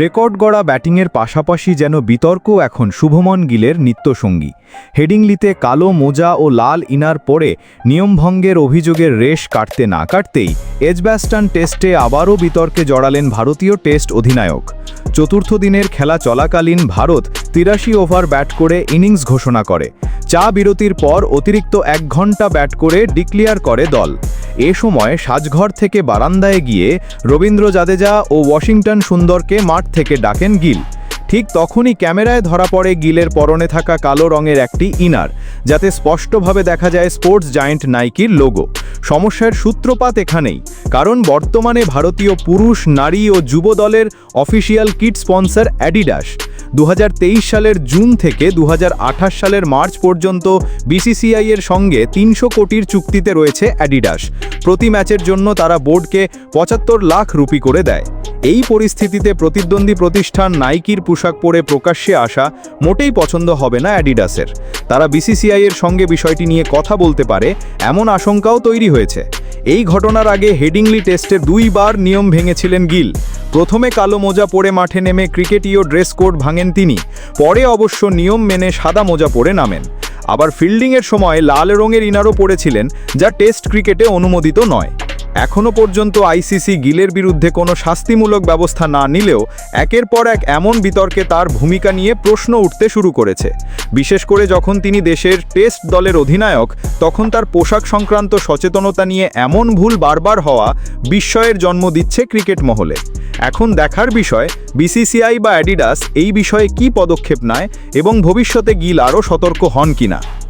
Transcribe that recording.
Record গড়া ব্যাটিংয়ের পাশাপাশি যেন বিতর্ক এখন শুভমন গিলের নিত্যসঙ্গী। হেডিংলিতে কালো মোজা ও লাল ইনার পরে নিয়মভঙ্গের অভিযোগের রেশ কাটতে না কাটতেই এজব্যাস্টান টেস্টে আবারও বিতর্কে জড়ালেন ভারতীয় টেস্ট অধিনায়ক। চতুর্থ দিনের খেলা চলাকালীন ভারত তিরাশি ওভার ব্যাট করে ইনিংস ঘোষণা করে। চা বিরতির পর অতিরিক্ত এক ঘণ্টা ব্যাট করে ডিক্লিয়ার করে দল। এ সময় সাজঘর থেকে বারান্দায় গিয়ে রবীন্দ্র জাদেজা ও ওয়াশিংটন সুন্দরকে মাঠ থেকে ডাকেন গিল। ঠিক তখনই ক্যামেরায় ধরা পড়ে গিলের পরনে থাকা কালো রঙের একটি ইনার, যাতে স্পষ্টভাবে দেখা যায় স্পোর্টস জায়েন্ট নাইকির লোগো। সমস্যার সূত্রপাত এখানেই, কারণ বর্তমানে ভারতীয় পুরুষ, নারী ও যুব দলের অফিসিয়াল কিট স্পন্সর অ্যাডিডাস। দু হাজার তেইশ সালের জুন থেকে দু হাজার আঠাশ সালের মার্চ পর্যন্ত বিসিসিআই এর সঙ্গে তিনশো কোটির চুক্তিতে রয়েছে অ্যাডিডাস। প্রতি ম্যাচের জন্য তারা বোর্ডকে পঁচাত্তর লাখ রুপি করে দেয়। এই পরিস্থিতিতে প্রতিদ্বন্দ্বী প্রতিষ্ঠান নাইকির পোশাক পরে প্রকাশ্যে আসা মোটেই পছন্দ হবে না অ্যাডিডাসের। তারা বিসিসিআই এর সঙ্গে বিষয়টি নিয়ে কথা বলতে পারে, এমন আশঙ্কাও তৈরি হয়েছে। এই ঘটনার আগে হেডিংলি টেস্টে দুইবার নিয়ম ভেঙেছিলেন গিল। প্রথমে কালো মোজা পরে মাঠে নেমে ক্রিকেটীয় ড্রেস কোড ভাঙেন তিনি, পরে অবশ্য নিয়ম মেনে সাদা মোজা পরে নামেন। আবার ফিল্ডিংয়ের সময় লাল রঙের ইনারও পড়েছিলেন যা টেস্ট ক্রিকেটে অনুমোদিত নয়। এখনও পর্যন্ত আইসিসি গিলের বিরুদ্ধে কোনো শাস্তিমূলক ব্যবস্থা না নিলেও একের পর এক এমন বিতর্কে তার ভূমিকা নিয়ে প্রশ্ন উঠতে শুরু করেছে। বিশেষ করে যখন তিনি দেশের টেস্ট দলের অধিনায়ক, তখন তার পোশাক সংক্রান্ত সচেতনতা নিয়ে এমন ভুল বারবার হওয়া বিস্ময়ের জন্ম দিচ্ছে ক্রিকেট মহলে। এখন দেখার বিষয়, বিসিসিআই বা অ্যাডিডাস এই বিষয়ে কী পদক্ষেপ নেয় এবং ভবিষ্যতে গিল আরও সতর্ক হন কিনা।